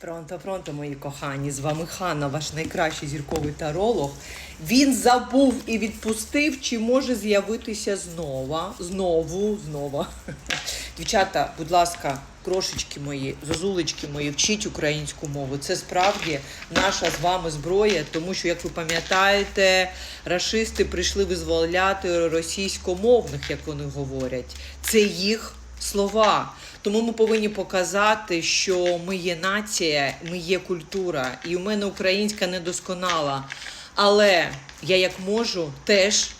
Пронто, пронто, мої кохані, з вами Ханна, ваш найкращий зірковий таролог. Він забув і відпустив, чи може з'явитися знова, знову, знову. Дівчата, будь ласка, крошечки мої, зозулечки мої, вчіть українську мову. Це справді наша з вами зброя, тому що, як ви пам'ятаєте, рашисти прийшли визволяти російськомовних, як вони говорять. Це їх слова. Тому ми повинні показати, що ми є нація, ми є культура, і у мене українська недосконала. Але я як можу теж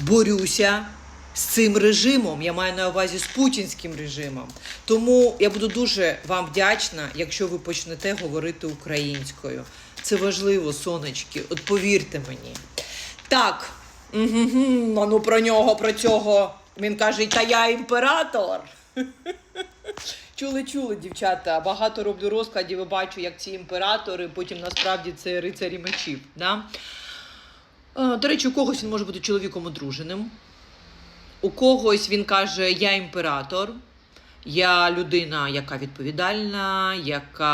борюся з цим режимом. Я маю на увазі з путінським режимом. Тому я буду дуже вам вдячна, якщо ви почнете говорити українською. Це важливо, сонечки. От повірте мені. Так, ну про нього, про цього. Він каже, та я імператор. Чули, чули, дівчата. Багато роблю розкладів і бачу, як ці імператори, потім насправді це рицарі мечів. Да? Е, До речі, у когось він може бути чоловіком одруженим. У когось він каже: Я імператор, я людина, яка відповідальна, яка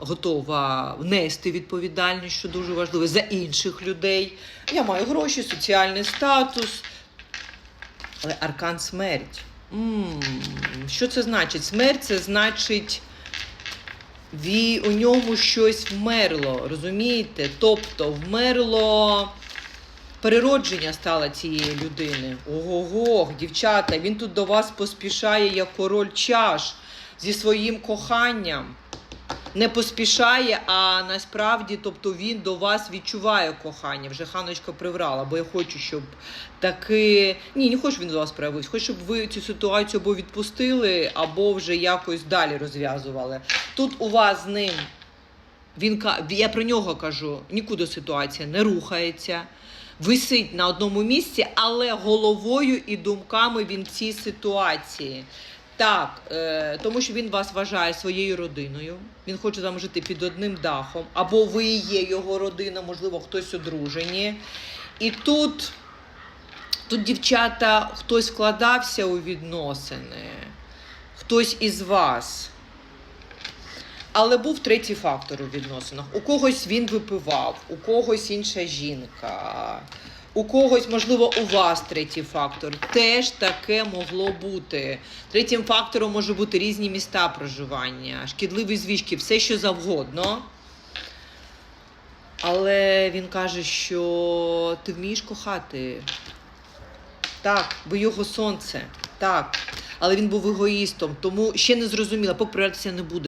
готова внести відповідальність, що дуже важливо, за інших людей. Я маю гроші, соціальний статус. Але аркан смерть. м що це значить? Смерть це значить. Ві, у ньому щось вмерло, розумієте? Тобто вмерло переродження стало цієї людини. Ого-го, дівчата, він тут до вас поспішає як король чаш зі своїм коханням. Не поспішає, а насправді, тобто він до вас відчуває кохання. Вже ханочка приврала, бо я хочу, щоб таки. Ні, не хочу, він до вас проявився. Хочу, щоб ви цю ситуацію або відпустили, або вже якось далі розв'язували. Тут у вас з ним він я про нього кажу, нікуди ситуація не рухається. Висить на одному місці, але головою і думками він в цій ситуації. Так, е, тому що він вас вважає своєю родиною. Він хоче вами жити під одним дахом, або ви є його родина, можливо, хтось одружені. І тут, тут дівчата, хтось вкладався у відносини, хтось із вас. Але був третій фактор у відносинах. У когось він випивав, у когось інша жінка, у когось, можливо, у вас третій фактор. Теж таке могло бути. Третім фактором може бути різні міста проживання, шкідливі звички, все що завгодно. Але він каже, що ти вмієш кохати. Так, ви його сонце. Так. Але він був егоїстом, тому ще не зрозуміла, поки не буде.